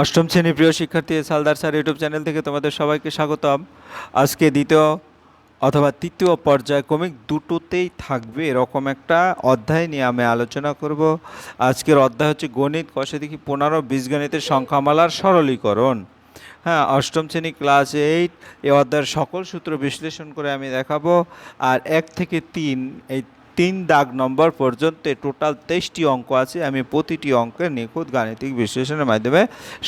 অষ্টম শ্রেণির প্রিয় শিক্ষার্থী সালদার স্যার ইউটিউব চ্যানেল থেকে তোমাদের সবাইকে স্বাগতম। আজকে দ্বিতীয় অথবা তৃতীয় পর্যায়ক্রমিক দুটোতেই থাকবে এরকম একটা অধ্যায় নিয়ে আমি আলোচনা করব। আজকের অধ্যায় হচ্ছে গণিত, কষে দেখি পনেরো, বীজগণিতের সংখ্যামালার সরলীকরণ। হ্যাঁ অষ্টম শ্রেণি ক্লাস এইট এই অধ্যায়ের সকল সূত্র বিশ্লেষণ করে আমি দেখাবো। আর এক থেকে তিন, এই তিন দাগ নম্বর পর্যন্ত টোটাল তেইশটি অঙ্ক আছে। আমি প্রতিটি অঙ্কের নিখুঁত গাণিতিক বিশ্লেষণের মাধ্যমে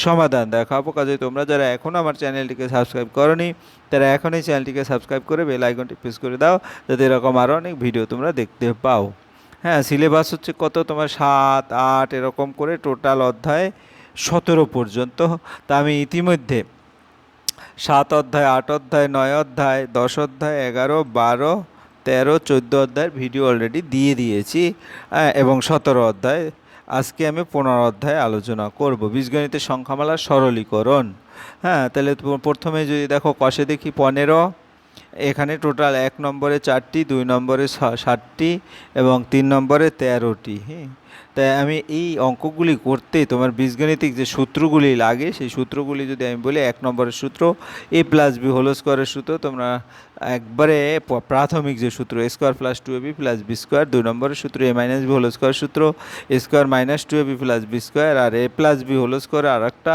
সমাধান দেখাবো। কাজে তোমরা যারা এখনও আমার চ্যানেলটিকে সাবস্ক্রাইব করনি, তারা এখনই চ্যানেলটিকে সাবস্ক্রাইব করে বেল আইকনটি প্রেস করে দাও, যাতে এরকম আরও অনেক ভিডিও তোমরা দেখতে পাও। হ্যাঁ সিলেবাস হচ্ছে কত? তোমার সাত, আট, এরকম করে টোটাল অধ্যায় সতেরো পর্যন্ত। তা আমি ইতিমধ্যে সাত অধ্যায়, আট অধ্যায়, নয় অধ্যায়, দশ অধ্যায়, এগারো, বারো তেরো, চোদ্দ অধ্যায়ের ভিডিও অলরেডি দিয়ে দিয়েছি এবং সতেরো অধ্যায়। আজকে আমি পনেরো অধ্যায় আলোচনা করব। বীজগণিতের সংখ্যামালার সরলীকরণ। হ্যাঁ তাহলে প্রথমে যদি দেখো কষে দেখি পনেরো এখানে টোটাল এক নম্বরে চারটি, দুই নম্বরে ষাটটি এবং তিন নম্বরে তেরোটি হ্যাঁ তাই আমি এই অঙ্কগুলি করতে তোমার বীজগণিতিক যে সূত্রগুলি লাগে, সেই সূত্রগুলি যদি আমি বলি এক নম্বরের সূত্র, এ প্লাস বি হোল স্কোয়ারের সূত্র, তোমরা একবারে প্রাথমিক যে সূত্র, A square plus two A B plus B square, দুই নম্বরের সূত্র, A minus B whole square সূত্র, A square minus two A B plus B square, R A plus B whole square আর একটা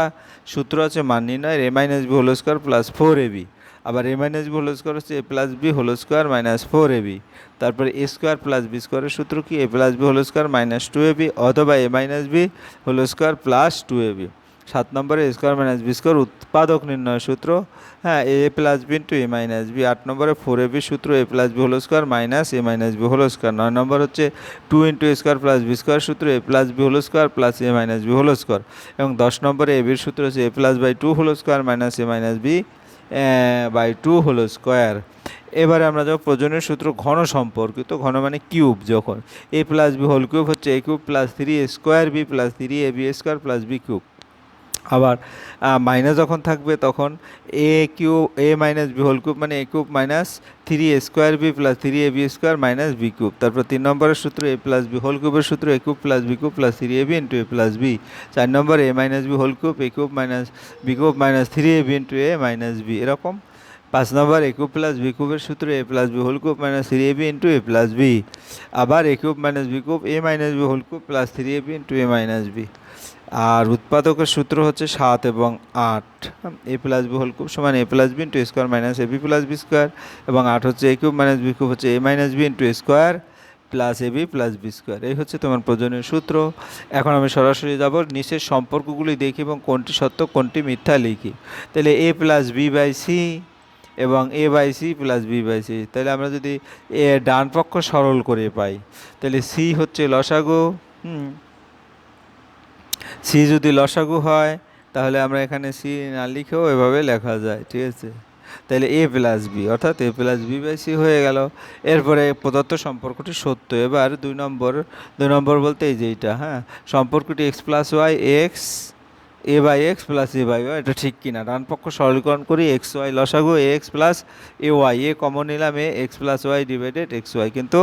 সূত্র আছে মান নির্ণয় A minus B whole square plus four A B. আবার A minus B whole square হচ্ছে A plus B whole square minus four A B তারপরে এ square plus B স্কোয়ারের সূত্র কি? A plus B whole square minus two A B অথবা A minus B whole square plus two A B সাত নম্বরে A square minus B square উৎপাদক নির্ণয় সূত্র। হ্যাঁ A plus B into A minus B আট নম্বরে ফোর এ B সূত্র A plus B whole square minus A minus B whole square নয় নম্বর হচ্ছে two into A square plus B square সূত্র A plus B whole square plus A minus B whole square এবং দশ নম্বরে A বির সূত্র হচ্ছে A plus by two whole square minus A minus B by two whole square. এবারে আমরা যখন প্রজনের সূত্র ঘন সম্পর্কিত, ঘন মানে কিউব যখন। A plus B whole cube হচ্ছে A cube plus three A square B plus three A B square plus B cube. আবার মাইনাস যখন থাকবে তখন A cube A minus B whole cube মানে A cube minus three A square B plus three A B square minus B cube. তারপর তিন নম্বরের সূত্র এ plus B whole কিউবের সূত্র A cube plus B cube plus three A B into A plus B চার নম্বর A minus B whole cube A cube minus B cube minus three A B into A minus B এরকম। পাঁচ নম্বর A cube plus B কিউবের সূত্র A plus B whole cube minus three A B into A plus B আবার A cube minus B cube A minus B whole cube plus three A B into A minus B আর উৎপাদকের সূত্র হচ্ছে সাত এবং আট। A plus B whole cube সমান A plus B into square minus A B plus B square এবং আট হচ্ছে A cube minus B cube হচ্ছে A minus B into square plus A B plus B square এই হচ্ছে তোমার প্রয়োজনীয় সূত্র। এখন আমি সরাসরি যাব নিচের সম্পর্কগুলি দেখি এবং কোনটি সত্য, কোনটি মিথ্যা লিখি। তাহলে A plus B by C এবং A by C plus B by C তাহলে আমরা যদি এ ডান পক্ষ সরল করে পাই, তাহলে সি হচ্ছে লসাগো, হুম সি যদি লসাগু হয়, তাহলে আমরা এখানে সি না লিখেও এভাবে লেখা যায়, ঠিক আছে? তাহলে এ প্লাস বি, অর্থাৎ A plus B by C হয়ে গেল। এরপরে প্রদত্ত সম্পর্কটি সত্য। এবার দুই নম্বর দুই নম্বর বলতে এই যে এইটা হ্যাঁ? সম্পর্কটি X plus Y X A by X plus A by Y এটা ঠিক কিনা? ডান পক্ষ সরলীকরণ করি এক্স ওয়াই লসাগু A X plus A Y A common নিলাম A X plus Y divided X Y কিন্তু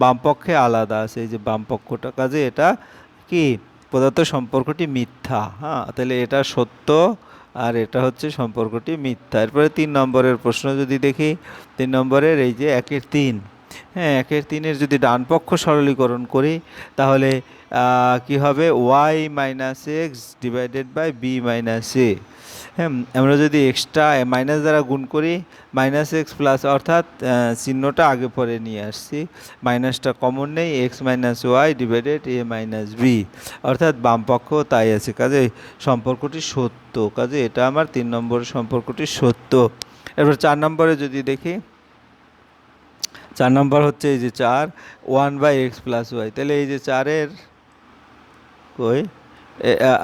বাম পক্ষে আলাদা আছে, এই যে বাম পক্ষটা। কাজে এটা কি? প্রদত্ত সম্পর্কটি মিথ্যা হ্যাঁ? তাহলে এটা সত্য আর এটা হচ্ছে সম্পর্কটি মিথ্যা। এরপরে তিন নম্বরের প্রশ্ন যদি দেখি, তিন নম্বরের এই যে একের তিন হ্যাঁ একের তিনের যদি ডান পক্ষ সরলীকরণ করি, তাহলে কি হবে? Y minus X divided by B minus A. হ্যাঁ আমরা যদি এক্সট্রা মাইনাস দ্বারা গুণ করি মাইনাস এক্স প্লাস অর্থাৎ চিহ্নটা আগে পরে নিয়ে আসছি। মাইনাসটা কমন নেই X minus Y divided A minus B অর্থাৎ বাম পক্ষ তাই আছে কাজে সম্পর্কটি সত্য। কাজে এটা আমার তিন নম্বরের সম্পর্কটি সত্য। এরপর চার নম্বরে যদি দেখি, চার নম্বর হচ্ছে এই যে চার one by X plus Y তাহলে এই যে চারের কই?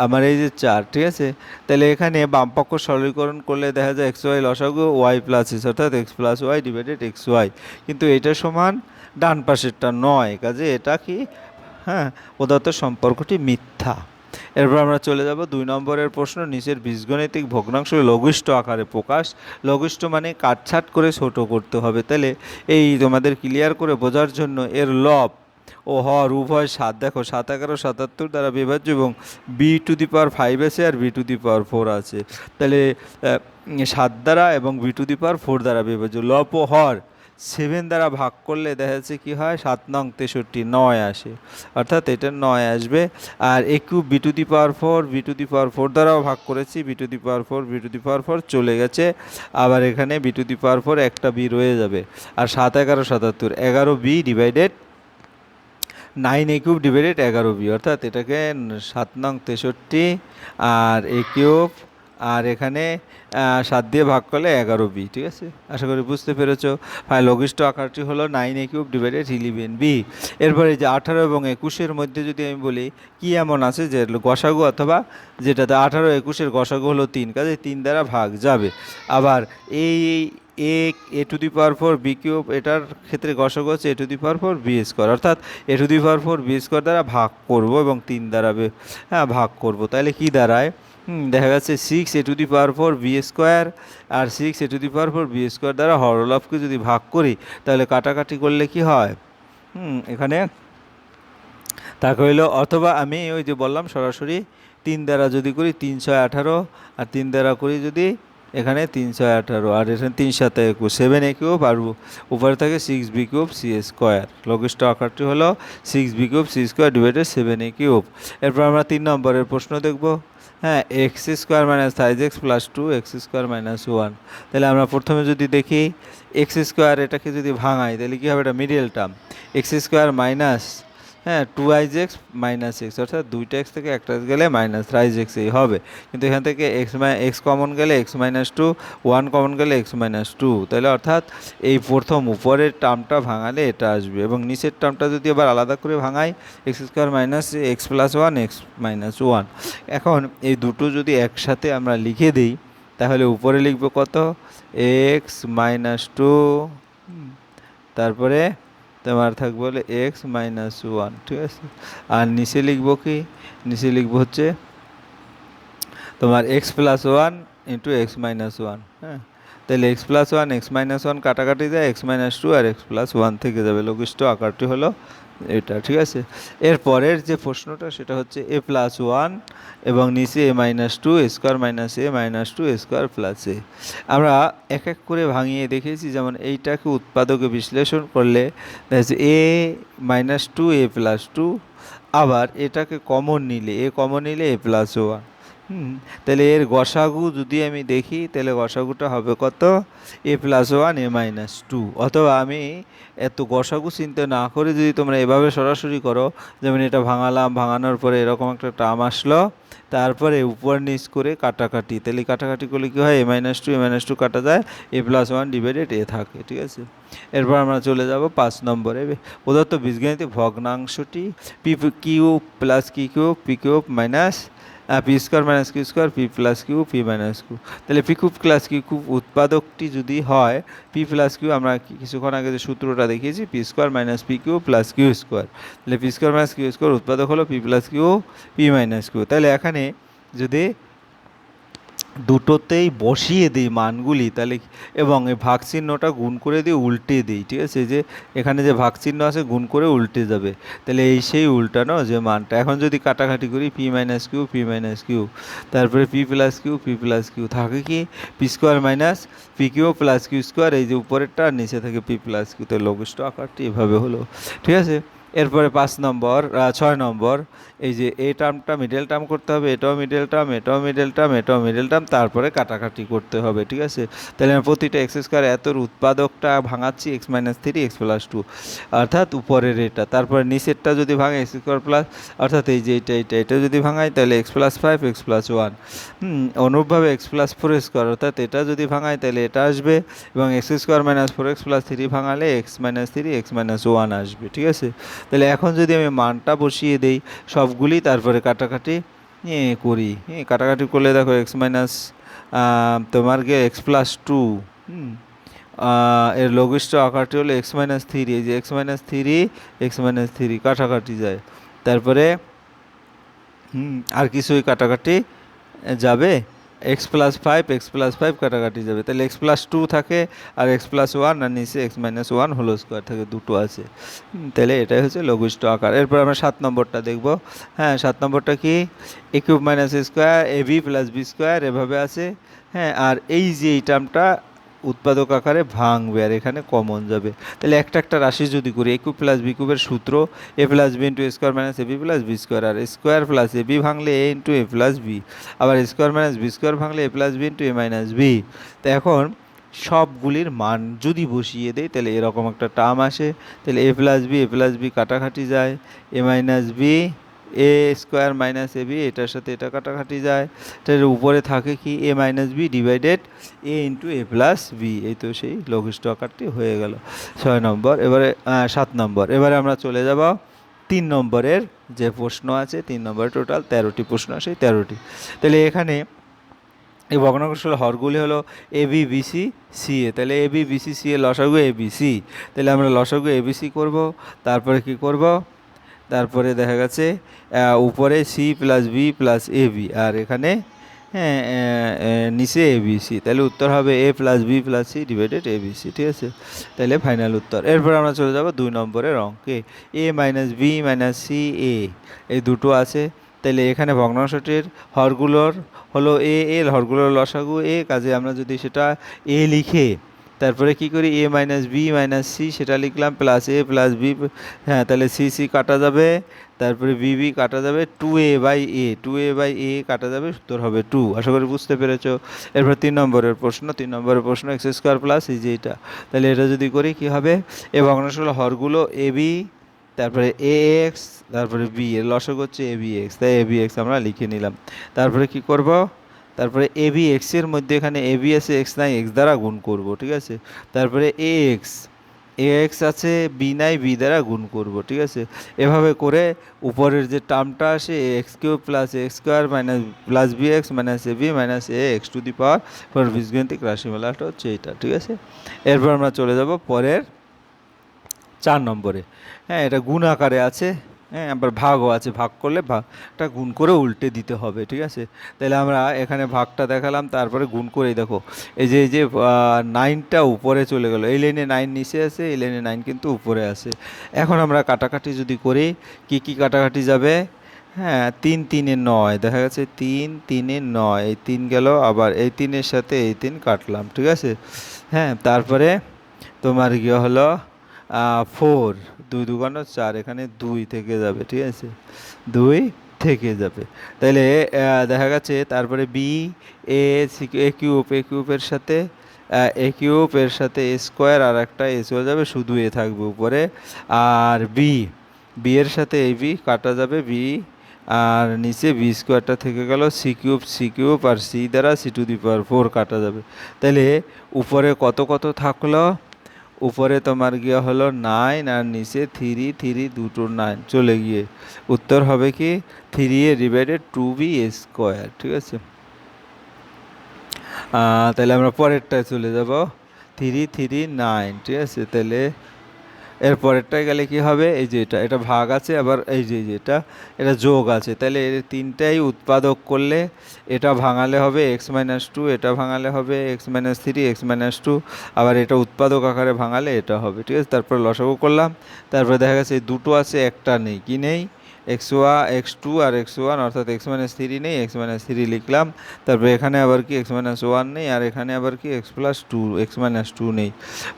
আমার এই যে চার, ঠিক আছে? তাহলে এখানে বাম পক্ষ সরলীকরণ করলে দেখা যায় এক্স ওয়াই লসাগু ওয়াই প্লাস এস অর্থাৎ X plus Y divided X Y কিন্তু এটা সমান ডান পাশেরটা নয়, কাজে এটা কি? হ্যাঁ প্রদত্ত সম্পর্কটি মিথ্যা। এরপর আমরা চলে যাব দুই নম্বরের প্রশ্ন, নিচের বীজগণিতিক ভগ্নাংশ লঘিষ্ঠ আকারে প্রকাশ। লঘিষ্ঠ মানে কাটছাট করে ছোট করতে হবে। তাহলে এই তোমাদের ক্লিয়ার করে বোঝার জন্য এর লব ও হর উভয় সাত, দেখো, সাত এগারো, সাতাত্তর দ্বারা বিভাজ্য এবং B to the power five আছে আর B to the power four আছে। তাহলে সাত দ্বারা এবং B to the power four দ্বারা বিভাজ্য। লপ ও হর সেভেন দ্বারা ভাগ করলে দেখা যাচ্ছে কী হয়? সাত নং তেষট্টি, নয় আসে। অর্থাৎ এটা নয় আসবে। আর A cube B to the power four B to the power four দ্বারাও ভাগ করেছি। B to the power four B to the power four চলে গেছে। আবার এখানে B to the power four একটা বি রয়ে যাবে। আর সাত এগারো, সাতাত্তর, এগারো B divided nine A cube divided এগারো বি অর্থাৎ এটাকে সাত নং তেষট্টি আর এ কিউব আর এখানে সাত দিয়ে ভাগ করলে এগারো বি ঠিক আছে? আশা করি বুঝতে পেরেছ। হ্যাঁ লঘিষ্ঠ আকারটি হলো nine A cube divided eleven B এরপরে যে আঠারো এবং একুশের মধ্যে যদি আমি বলি, কি এমন আছে যে গসাগু অথবা যেটাতে আঠারো, একুশের গসাগু হলো তিন, কাজে তিন দ্বারা ভাগ যাবে। আবার এই A A to the power four B cube এটার ক্ষেত্রে গসাগু হচ্ছে A to the power four B square অর্থাৎ A to the power four B square দ্বারা ভাগ করব এবং তিন দ্বারা হ্যাঁ ভাগ করব। তাহলে কি দাঁড়ায়? দেখা যাচ্ছে six a to the power four b square R six a to the power four b square দ্বারা হরলভকে যদি ভাগ করি, তাহলে কাটাকাটি করলে কি হয়? এখানে তাকে হইল, অথবা আমি ওই যে বললাম সরাসরি তিন দ্বারা যদি করি তিনশো আঠারো, আর তিন দ্বারা করি যদি এখানে তিনশো আঠারো, আর এখানে তিন সাথে একুশ সেভেন এ কিউব আর উপরে থাকে six b cube c square লঘিষ্ঠ আকারটি হলো six b cube c square divided seven a cube এরপর আমরা তিন নম্বরের প্রশ্ন দেখব। হ্যাঁ x square minus five x plus two x square minus one তাহলে আমরা প্রথমে যদি দেখি এক্স স্কোয়ার এটাকে যদি ভাঙাই, তাহলে কী হবে? এটা medial term x square minus হ্যাঁ twice x minus x অর্থাৎ দুইটা এক্স থেকে একটা গেলে মাইনাস রাইজ এক্স এই হবে। কিন্তু এখান থেকে এক্স এক্স কমন গেলে x minus two one common গেলে এক্স মাইনাস টু তাহলে অর্থাৎ এই প্রথম উপরের টার্মটা ভাঙালে এটা আসবে এবং নিচের টার্মটা যদি আবার আলাদা করে ভাঙাই x square minus x plus one x minus one এখন এই দুটো যদি একসাথে আমরা লিখে দিই তাহলে উপরে লিখব কত? এক্স মাইনাস টু তারপরে তোমার থাকবে হলে এক্স মাইনাস ওয়ান ঠিক আছে? আর নিচে লিখব কি? নিচে লিখব হচ্ছে তোমার x plus one into x minus one হ্যাঁ? তাহলে x plus one x minus one কাটাকাটি যায় এক্স মাইনাস টু আর এক্স প্লাস ওয়ান থেকে যাবে। লঘিষ্ঠ আকারটি হলো এটা, ঠিক আছে? এর পরের যে প্রশ্নটা, সেটা হচ্ছে এ প্লাস ওয়ান এবং নিচে a minus two square minus a minus two square plus a আমরা এক এক করে ভাঙিয়ে দেখেছি, যেমন এইটাকে উৎপাদকে বিশ্লেষণ করলে a minus two a plus two আবার এটাকে কমন নিলে এ কমন নিলে এ প্লাস ওয়ান হুম, তাহলে এর গসাগু যদি আমি দেখি, তাহলে গসাগুটা হবে কত? A plus one a minus two অথবা আমি এত গসাগু চিন্তা না করে যদি তোমরা এভাবে সরাসরি করো, যেমন এটা ভাঙালাম, ভাঙানোর পরে এরকম একটা টার্ম আসলো, তারপরে উপর নিচ করে কাটাকাটি। তাহলে কাটাকাটি করলে কী হয়? A minus two a minus two কাটা যায়, a plus one divided a থাকে, ঠিক আছে? এরপর আমরা চলে যাব পাঁচ নম্বরে। প্রদত্ত বীজগণিতে ভগ্নাংশটি, পি কিউ প্লাস কি q p cube minus p square minus q square p plus q p minus q তাহলে p cube plus q cube উৎপাদকটি যদি হয় পি প্লাস কিউ আমরা কিছুক্ষণ আগে যে সূত্রটা দেখিয়েছি p square minus p q plus q square তাহলে p square minus q square উৎপাদক হলো p plus q p minus q তাহলে এখানে যদি দুটোতেই বসিয়ে দিই মানগুলি, তাহলে এবং এই ভাগ চিহ্নটা গুণ করে দিয়ে উল্টে দিই, ঠিক আছে? যে এখানে যে ভাগ চিহ্ন আছে, গুণ করে উল্টে যাবে। তাহলে এই সেই উল্টানো যে মানটা। এখন যদি কাটাকাটি করি, p minus q, p minus q, তারপরে p plus q, p plus q, থাকে কি? P square minus p q plus q square, এই যে উপরেরটা নিচে থাকে পি প্লাস কিউ। তো লঘিষ্ঠ আকারটি এভাবে হলো, ঠিক আছে? এরপরে পাঁচ নম্বর ছয় নম্বর, এই যে এই টার্মটা মিডল টার্ম করতে হবে, এটাও মিডল টার্ম এটাও মিডল টার্ম এটাও মিডল টার্ম তারপরে কাটাকাটি করতে হবে, ঠিক আছে? তাহলে আমি প্রতিটা এক্স স্কোয়ার এতর উৎপাদকটা ভাঙাচ্ছি x minus three x plus two অর্থাৎ উপরের এটা, তারপরে নিচেরটা যদি ভাঙে এক্স স্কোয়ার প্লাস অর্থাৎ এই যে এটা এটা এটা যদি ভাঙাই, তাহলে x plus five x plus one অনুরূপভাবে এক্স প্লাস ফোর স্কোয়ার অর্থাৎ এটা যদি ভাঙাই, তাহলে এটা আসবে, এবং x square minus four x plus three ভাঙালে x minus three x minus one আসবে, ঠিক আছে? তাহলে এখন যদি আমি মানটা বসিয়ে দেই, সবগুলি তারপরে কাটাকাটি করি। হ্যাঁ কাটাকাটি করলে দেখো এক্স মাইনাস তোমার গিয়ে এক্স প্লাস টু এর লঘিষ্ঠ আকারটি হলো এক্স মাইনাস থ্রি এই যে x minus three x minus three কাটাকাটি যায়। তারপরে আর কিছুই কাটাকাটি যাবে x plus five x plus five কাটাকাটি যাবে। তাহলে এক্স প্লাস টু থাকে আর এক্স প্লাস ওয়ান আর নিচে x minus one whole square থাকে দুটো আছে। তাহলে এটাই হচ্ছে লঘিষ্ঠ আকার। এরপর আমরা সাত নম্বরটা দেখব। হ্যাঁ সাত নম্বরটা কি? A minus square a b plus b square এভাবে আছে। হ্যাঁ আর এই যে এই টার্মটা উৎপাদক আকারে ভাঙবে আর এখানে কমন যাবে। তাহলে একটা একটা রাশি যদি করি এ প্লাস বি কিউবের সূত্র a plus b into square minus a b plus b square R square plus A b ভাঙলে a into a plus b আবার স্কোয়ার মাইনাস বি স্কোয়ার ভাঙলে a plus b into a minus b তো এখন সবগুলির মান যদি বসিয়ে দেয় তাহলে এরকম একটা টার্ম আসে। তাহলে a plus b a plus b কাটাকাটি যায় a minus b a square minus a b এটার সাথে এটা কাটাকাটি যায়। তাহলে উপরে থাকে কি a minus b divided a into a plus b এই তো সেই লঘিষ্ঠ আকারটি হয়ে গেল। ছয় নম্বর, এবারে সাত নম্বর। এবারে আমরা চলে যাব তিন নম্বরের যে প্রশ্ন আছে, তিন নম্বরে টোটাল তেরোটি প্রশ্ন, সেই তেরোটি। তাহলে এখানে এই ভগ্নাংশের হরগুলি হলো a b b c c a. তাহলে a b b c c a লসাগু এ বি সি তাহলে আমরা লসাগু এ বি সি করব। তারপরে কি করব? তারপরে দেখা গেছে উপরে c plus b plus a b আর এখানে হ্যাঁ নিচে এ বি সি তাহলে উত্তর হবে a plus b plus c divided a b c ঠিক আছে? তাহলে ফাইনাল উত্তর। এরপর আমরা চলে যাব দুই নম্বরের অঙ্কে। A minus b minus c a এই দুটো আছে। তাহলে এখানে ভগ্নাংশটির হরগুলোর হলো এ এল হরগুলোর লসাগু এ কাজে আমরা যদি সেটা এ লিখে তারপরে কি করি? A minus b minus c সেটা লিখলাম প্লাস এ প্লাস বি হ্যাঁ তাহলে সি সি কাটা যাবে। তারপরে বি বি কাটা যাবে two a by a two a by a কাটা যাবে উত্তর হবে টু আশা করি বুঝতে পেরেছ? এরপর তিন নম্বরের প্রশ্ন, তিন নম্বরের প্রশ্ন এক্স স্কোয়ার প্লাস এই যে এটা। তাহলে এটা যদি করি, কি হবে? এ ভগ্নাংশগুলো হরগুলো এ বি তারপরে এ এক্স তারপরে বি এর লসক হচ্ছে এ বি এক্স তাই এ বি এক্স আমরা লিখে নিলাম। তারপরে কি করব? তারপরে এ বি এক্সের মধ্যে এখানে এ বি আছে, এক্স নাই, এক্স দ্বারা গুণ করব, ঠিক আছে? তারপরে এ এক্স এ এক্স আছে, বি নাই, বি দ্বারা গুণ করব, ঠিক আছে? এভাবে করে উপরের যে টার্মটা আসে, a x q plus x square minus, plus b x minus a b minus a x to the power four বীজগণিতিক রাশিমালাটা হচ্ছে এইটা, ঠিক আছে? এরপর আমরা চলে যাব পরের চার নম্বরে। হ্যাঁ এটা গুণ আকারে আছে। হ্যাঁ আবার ভাগও আছে। ভাগ করলে ভাগটা গুণ করে উল্টে দিতে হবে, ঠিক আছে? তাহলে আমরা এখানে ভাগটা দেখালাম, তারপরে গুণ করেই দেখো। এই যে এই যে নাইনটা উপরে চলে গেলো। এই লাইনে নাইন নিচে আছে, এই লাইনে নাইন কিন্তু উপরে আছে। এখন আমরা কাটাকাটি যদি করি, কি কি কাটাকাটি যাবে? হ্যাঁ তিন, তিনে নয়। দেখা গেছে তিন, তিনে নয়। এই তিন গেল, আবার এই তিনের সাথে এই তিন কাটলাম, ঠিক আছে? হ্যাঁ তারপরে তোমার গিয়ে হলো ফোর দুই দুগানো চার এখানে দুই থেকে যাবে, ঠিক আছে? দুই থেকে যাবে। তাহলে দেখা গেছে তারপরে বি এ এ কিউব এ কিউবের সাথে এ কিউব এর সাথে এ স্কোয়ার আর একটা এ চলে যাবে, শুধু এ থাকবে উপরে। আর বি বি এর সাথে এ বি কাটা যাবে বি আর নিচে বি স্কোয়ারটা থেকে গেল সি কিউব সি কিউব আর সি দ্বারা c to the power four কাটা যাবে। তাহলে উপরে কত কত থাকল? উপরে তোমার গিয়ে হলো নাইন আর নিচে থ্রি থ্রি দুটো নাইন চলে গিয়ে। উত্তর হবে কি three a divided two b square ঠিক আছে? তাহলে আমরা পরেরটায় চলে যাব। থ্রি থ্রি নাইন ঠিক আছে? তাহলে এর পরেরটায় গেলে কি হবে? এই যে এটা এটা ভাগ আছে, আবার এই যে এটা এটা যোগ আছে। তাহলে এর তিনটাই উৎপাদক করলে এটা ভাঙালে হবে এক্স মাইনাস টু এটা ভাঙালে হবে x minus three x minus two আবার এটা উৎপাদক আকারে ভাঙালে এটা হবে। ঠিক আছে? তারপর লসাগু করলাম। তারপরে দেখা গেছে দুটো আছে, একটা নেই। কি নেই? এক্স ওয়া এক্স টু আর এক্স ওয়ান অর্থাৎ এক্স মাইনাস থ্রি নেই এক্স মাইনাস থ্রি লিখলাম। তারপরে এখানে আবার কি এক্স মাইনাস ওয়ান নেই আর এখানে আবার কি x plus two x minus two নেই।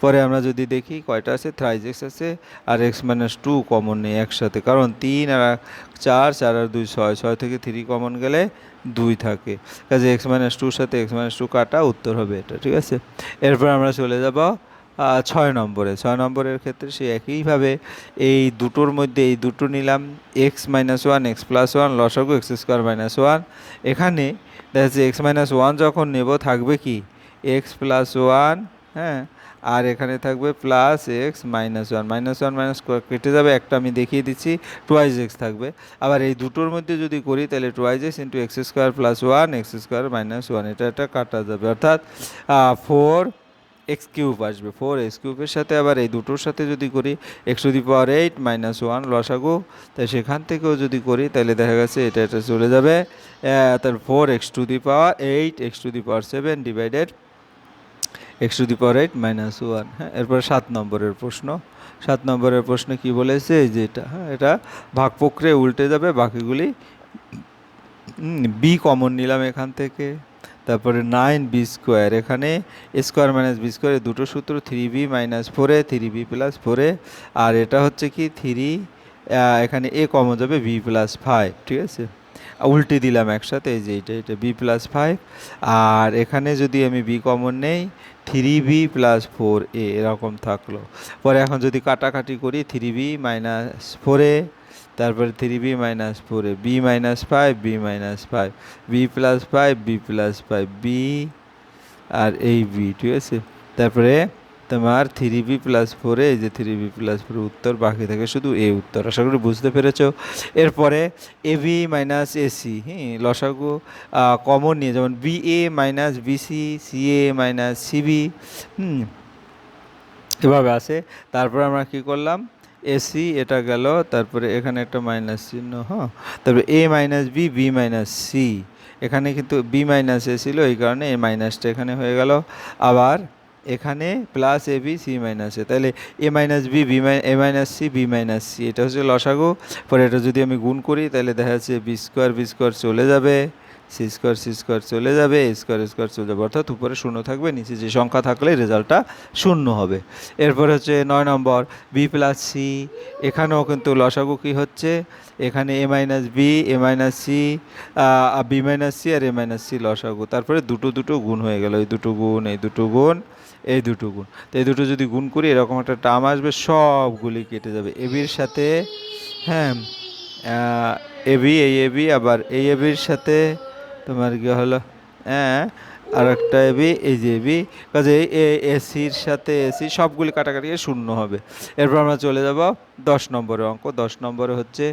পরে আমরা যদি দেখি কয়টা আছে? থ্রাইজ এক্স আছে আর এক্স মাইনাস টু কমন নেই একসাথে। কারণ তিন আর চার চার আর দুই ছয় ছয় থেকে থ্রি কমন গেলে দুই থাকে। কাজে এক্স মাইনাস টুর সাথে এক্স মাইনাস টু কাটা উত্তর হবে এটা, ঠিক আছে? এরপর আমরা চলে যাব ছয় নম্বরে। ছয় নম্বরের ক্ষেত্রে সে একইভাবে এই দুটোর মধ্যে এই দুটো নিলাম x minus one x plus one লসাগু এক্স স্কোয়ার মাইনাস ওয়ান এখানে দেখা যাচ্ছে এক্স মাইনাস ওয়ান যখন নেব থাকবে কি? এক্স প্লাস ওয়ান হ্যাঁ? আর এখানে থাকবে plus x minus one minus one minus কেটে যাবে, একটা আমি দেখিয়ে দিচ্ছি টুয়াইজ এক্স থাকবে। আবার এই দুটোর মধ্যে যদি করি, তাহলে twice x into x square plus one x square minus one এটা একটা কাটা যাবে। অর্থাৎ ফোর এক্স কিউব আসবে ফোর এক্স কিউবের সাথে আবার এই দুটোর সাথে যদি করি x the power eight minus one লসাগু, তাই সেখান থেকেও যদি করি, তাহলে দেখা গেছে এটা এটা চলে যাবে তার four x to the power eight x to the power seven divided x to the power eight minus one হ্যাঁ এরপর সাত নম্বরের প্রশ্ন। সাত নম্বরের প্রশ্ন কি বলেছে? যে এটা হ্যাঁ এটা ভাগ প্রক্রিয়া উল্টে যাবে, বাকিগুলি বি কমন নিলাম এখান থেকে। তারপরে নাইন বি স্কোয়ার এখানে স্কোয়ার মাইনাস বি স্কোয়ারের দুটো সূত্র থ্রি বি মাইনাস ফোরে থ্রি বি প্লাস ফোরে আর এটা হচ্ছে কি থ্রি এখানে এ কমন যাবে বি প্লাস ফাইভ ঠিক আছে? উল্টে দিলাম একসাথে, এই যে এটা এটা বি প্লাস ফাইভ আর এখানে যদি আমি বি কমন নেই three b plus four a এরকম থাকল। পরে এখন যদি কাটাকাটি করি three b minus four a তারপরে three b minus four a b minus five b minus five b plus five b plus five b আর এই বি ঠিক আছে? তারপরে তোমার থ্রি বি প্লাস ফোরে এই যে থ্রি বি প্লাস ফোর উত্তর বাকি থাকে শুধু এ উত্তর। আশা করি বুঝতে পেরেছ। এরপরে এ বি মাইনাস এসি হ্যাঁ লসাগু কমন নিয়ে, যেমন b a minus b c c a minus c b হুম, এভাবে আসে তারপরে আমরা কি করলাম? এসি এটা গেল। তারপরে এখানে একটা মাইনাস চিহ্ন হ্যাঁ তারপরে a minus b b minus c এখানে কিন্তু বি মাইনাস এ ছিল, এই কারণে এ মাইনাসটা এখানে হয়ে গেল। আবার এখানে plus a b c minus a তাহলে a minus b b a minus c b minus c এটা হচ্ছে লসাগু। পরে এটা যদি আমি গুণ করি তাহলে দেখা যাচ্ছে বি স্কোয়ার বি স্কোয়ার চলে যাবে। সি স্কোয়ার সি স্কোয়ার চলে যাবে এ স্কোয়ার স্কোয়ার চলে যাবে। অর্থাৎ উপরে শূন্য থাকবে, নিচে যে সংখ্যা থাকলে রেজাল্টটা শূন্য হবে। এরপর হচ্ছে নয় নম্বর বি প্লাস সি এখানেও কিন্তু লসাগু কী হচ্ছে? এখানে a minus b a minus c b minus c R a minus c লসাগু। তারপরে দুটো দুটো গুণ হয়ে গেল। এই দুটো গুণ, এই দুটো গুণ, এই দুটো গুণ। তো এই দুটো যদি গুণ করি, এরকম একটা টার্ম আসবে, সবগুলি কেটে যাবে। এবির সাথে হ্যাঁ এবি এই এবি আবার এই এবির সাথে তোমার কি হলো? হ্যাঁ আর একটা এবি এই যে এবি কাজে এসির সাথে এসি সবগুলি কাটাকাটি শূন্য হবে। এরপর আমরা চলে যাব দশ নম্বরের অঙ্ক। দশ নম্বরে হচ্ছে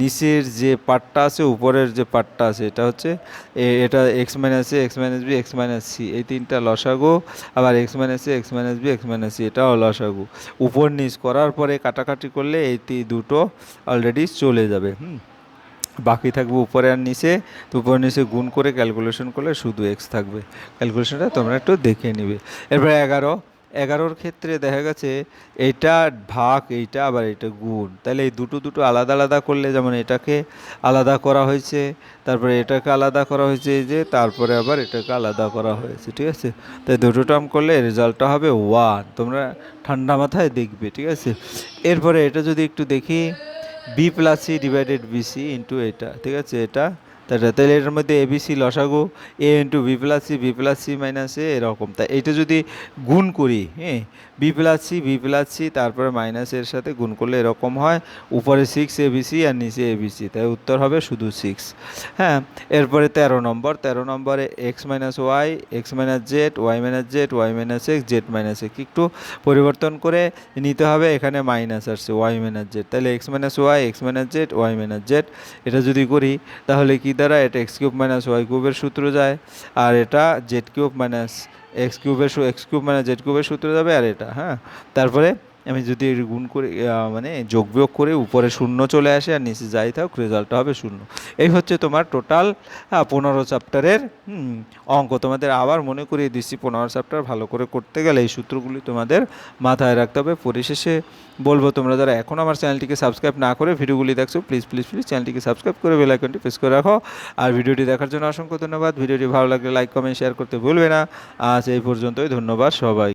নিচের যে পার্টটা আছে, উপরের যে পার্টটা আছে, এটা হচ্ছে এটা x minus a x minus b x minus c এই তিনটা লসাগু, আবার x minus a x minus b x minus c এটাও লসাগু। উপর নিচ করার পরে কাটাকাটি করলে এই দুটো অলরেডি চলে যাবে। হুম? বাকি থাকবে উপরে আর নিচে। তো উপরে নিচে গুণ করে ক্যালকুলেশন করলে শুধু এক্স থাকবে। ক্যালকুলেশনটা তোমরা একটু দেখে নিবে। এরপর এগারো। এগারোর ক্ষেত্রে দেখা গেছে এইটা ভাগ, এইটা আবার এটা গুণ। তাহলে এই দুটো দুটো আলাদা আলাদা করলে যেমন এটাকে আলাদা করা হয়েছে, তারপরে এটাকে আলাদা করা হয়েছে যে, তারপরে আবার এটাকে আলাদা করা হয়েছে, ঠিক আছে? তাই দুটো টার্ম করলে রেজাল্টটা হবে ওয়ান তোমরা ঠান্ডা মাথায় দেখবে, ঠিক আছে? এরপরে এটা যদি একটু দেখি। B plus c divided b c into এটা ঠিক আছে? এটা তাহলে তাহলে এটার মধ্যে এবিসি লসাগু a into b plus c b plus c minus a এরকম। তাই এটা যদি গুণ করি হ্যাঁ b plus c b plus c তারপরে মাইনাস এর সাথে গুণ করলে এরকম হয়। উপরে সিক্স এ এবিসি আর নিচে এ এবিসি তাই উত্তর হবে শুধু সিক্স হ্যাঁ এরপরে তেরো নম্বর। তেরো নম্বরে x minus y x minus z y minus z y minus x z minus x একটু পরিবর্তন করে নিতে হবে, এখানে মাইনাস আসছে ওয়াই মাইনাস জেড তাহলে x minus y x minus z y minus z এটা যদি করি, তাহলে কি দ্বারা এটা এক্স কিউব মাইনাস ওয়াই কিউবের সূত্র যায়, আর এটা জেড কিউব মাইনাস এক্স কিউবের এক্স কিউব মাইনাস জেড কিউবের সূত্র যাবে আর এটা হ্যাঁ? তারপরে আমি যদি গুণ করে মানে যোগ বিয়োগ করে উপরে শূন্য চলে আসে আর নিচে যাই থাক রেজাল্টটা হবে শূন্য। এই হচ্ছে তোমার টোটাল পনেরো চ্যাপ্টারের অঙ্ক। তোমাদের আবার মনে করিয়ে দিচ্ছি, পনেরো চ্যাপ্টার ভালো করে করতে গেলে এই সূত্রগুলি তোমাদের মাথায় রাখতে হবে। পরিশেষে বলব, তোমরা যারা এখন আমার চ্যানেলটিকে সাবস্ক্রাইব না করে ভিডিওগুলি দেখছ প্লিজ প্লিজ প্লিজ চ্যানেলটিকে সাবস্ক্রাইব করে বেল আইকনটি প্রেস করে রাখো। আর ভিডিওটি দেখার জন্য অসংখ্য ধন্যবাদ। ভিডিওটি ভালো লাগলে লাইক কমেন্ট শেয়ার করতে ভুলবে না। আজ এই পর্যন্তই। ধন্যবাদ সবাই।